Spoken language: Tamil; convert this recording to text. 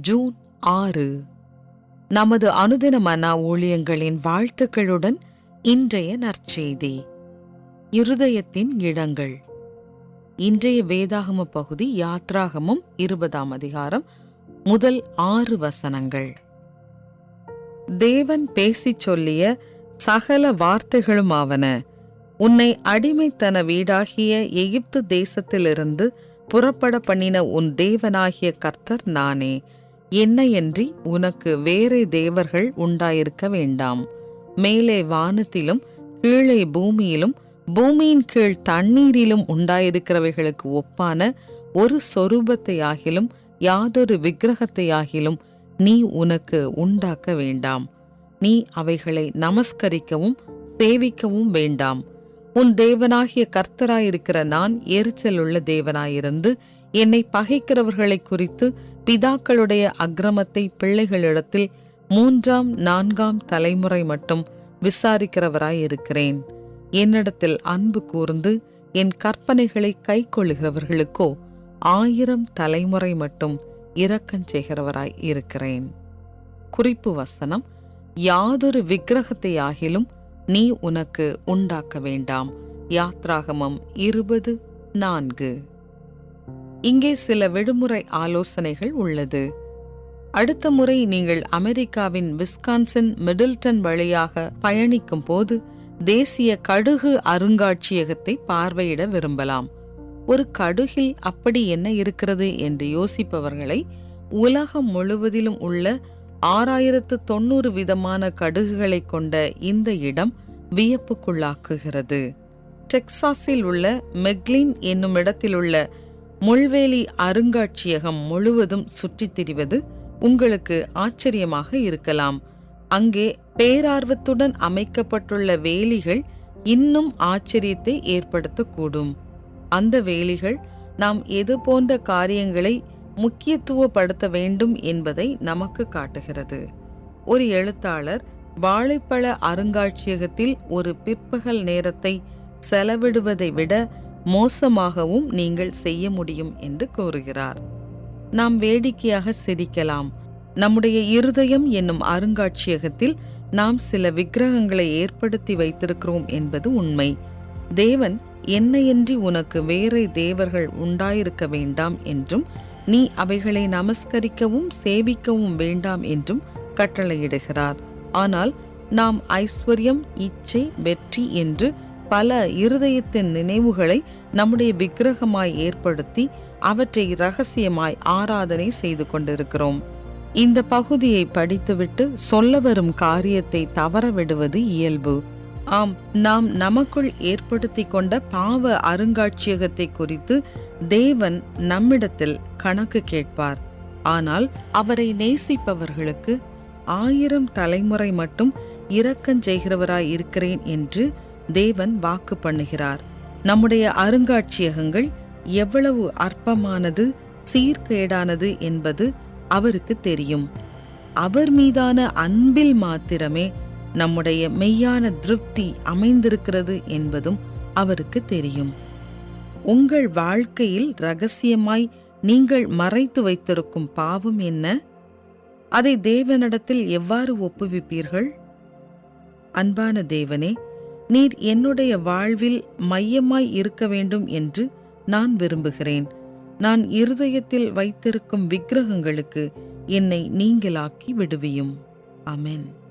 ஜூன் ஆறு. நமது அனுதின மனா ஊழியங்களின் வாழ்த்துக்களுடன் இன்றைய நற்செய்தி. இருதயத்தின் இடங்கள். இன்றைய வேதாகம பகுதி யாத்ராகமும் இருபதாம் அதிகாரம் முதல் ஆறு வசனங்கள். தேவன் பேசிச் சொல்லிய சகல வார்த்தைகளுமாவன உன்னை அடிமைத்தன வீடாகிய எகிப்து தேசத்திலிருந்து புறப்பட பண்ணின உன் தேவனாகிய கர்த்தர் நானே. என்னையன்றி உனக்கு வேறே தேவர்கள் உண்டாயிருக்க வேண்டாம். மேலே வானத்திலும் கீழே பூமியிலும் பூமியின் கீழ் தண்ணீரிலும் உண்டாயிருக்கிறவைகளுக்கு ஒப்பான ஒரு சொரூபத்தையாகிலும் யாதொரு விக்கிரகத்தையாகிலும் நீ உனக்கு உண்டாக்க வேண்டாம். நீ அவைகளை நமஸ்கரிக்கவும் சேவிக்கவும் வேண்டாம். உன் தேவனாகிய கர்த்தராயிருக்கிற நான் எரிச்சலுள்ள தேவனாயிருந்து என்னை பகைக்கிறவர்களை குறித்து பிதாக்களுடைய அக்கிரமத்தை பிள்ளைகளிடத்தில் மூன்றாம் நான்காம் தலைமுறை மட்டும் விசாரிக்கிறவராய் இருக்கிறேன் என்னிடத்தில் அன்பு கூர்ந்து என் கற்பனைகளை கைக்கொள்ளுகிறவர்களுக்கோ ஆயிரம் தலைமுறை மட்டும் இரக்கம் செய்கிறவராய் இருக்கிறேன் குறிப்பு வசனம் யாதொரு விக்கிரகத்தையாகிலும் நீ உனக்கு உண்டாக்க வேண்டாம். யாத்ராகமம் இருபது நான்கு. இங்கே சில விடுமுறை ஆலோசனைகள் உள்ளது. அடுத்த முறை நீங்கள் அமெரிக்காவின் விஸ்கான்சன் மிடில்டன் வழியாக பயணிக்கும் போது தேசிய கடுகு அருங்காட்சியகத்தை பார்வையிட விரும்பலாம். ஒரு கடுகில் அப்படி என்ன இருக்கிறது என்று யோசிப்பவர்களை உலகம் முழுவதிலும் உள்ள ஆறாயிரத்து தொண்ணூறு விதமான கடுகுகளை கொண்ட இந்த இடம் வியப்புக்குள்ளாக்குகிறது. டெக்சாஸில் உள்ள மெக்லின் என்னும் இடத்தில் உள்ள முள்வேலி அருங்காட்சியகம் முழுவதும் சுற்றித் திரிவது உங்களுக்கு ஆச்சரியமாக இருக்கலாம். அங்கே பேரார்வத்துடன் அமைக்கப்பட்டுள்ள வேலிகள் இன்னும் ஆச்சரியத்தை ஏற்படுத்தக்கூடும். அந்த வேலிகள் நாம் எது போன்ற காரியங்களை முக்கியத்துவப்படுத்த வேண்டும் என்பதை நமக்கு காட்டுகிறது. ஒரு எழுத்தாளர் வாழைப்பழ அருங்காட்சியகத்தில் ஒரு பிற்பகல் நேரத்தை செலவிடுவதை விட மோசமாகவும் நீங்கள் செய்ய முடியும் என்று கூறுகிறார். நாம் வேடிக்கையாக சிரிக்கலாம். நம்முடைய இருதயம் என்னும் அருங்காட்சியகத்தில் நாம் சில விக்கிரகங்களை ஏற்படுத்தி வைத்திருக்கிறோம் என்பது உண்மை. தேவன் என்னையன்றி உனக்கு வேறே தேவர்கள் உண்டாயிருக்க வேண்டாம் என்றும் நீ அவைகளை நமஸ்கரிக்கவும் சேவிக்கவும் வேண்டாம் என்றும் கட்டளையிடுகிறார். ஆனால் நாம் ஐஸ்வர்யம் இச்சை வெற்றி என்று பல இருதயத்தின் நினைவுகளை நம்முடைய விக்கிரகமாய் ஏற்படுத்தி அவற்றை ரகசியமாய் ஆராதனை செய்து கொண்டிருக்கிறோம். இந்த பகுதியை படித்துவிட்டு சொல்ல வரும் காரியத்தை தவறவிடுவது இயல்பு. ஆம் நாம் நமக்குள் ஏற்படுத்தி கொண்ட பாவ அருங்காட்சியகத்தை குறித்து தேவன் நம்மிடத்தில் கணக்கு கேட்பார். ஆனால் அவரை நேசிப்பவர்களுக்கு ஆயிரம் தலைமுறை மட்டும் இரக்கஞ்செய்கிறவராய் இருக்கிறேன் என்று தேவன் வாக்கு பண்ணுகிறார். நம்முடைய அருங்காட்சியகங்கள் எவ்வளவு அற்பமானது சீர்கேடானது என்பது அவருக்கு தெரியும். அவர் மீதான அன்பில் மாத்திரமே நம்முடைய மெய்யான திருப்தி அமைந்திருக்கிறது என்பதும் அவருக்கு தெரியும். உங்கள் வாழ்க்கையில் ரகசியமாய் நீங்கள் மறைத்து வைத்திருக்கும் பாவம் என்ன? அதை தேவனிடத்தில் எவ்வாறு ஒப்புவிப்பீர்கள்? அன்பான தேவனே நீர் என்னுடைய வாழ்வில் மையமாய் இருக்க வேண்டும் என்று நான் விரும்புகிறேன். நான் இருதயத்தில் வைத்திருக்கும் விக்கிரகங்களுக்கு என்னை நீங்களாக்கி விடுவியும். அமென்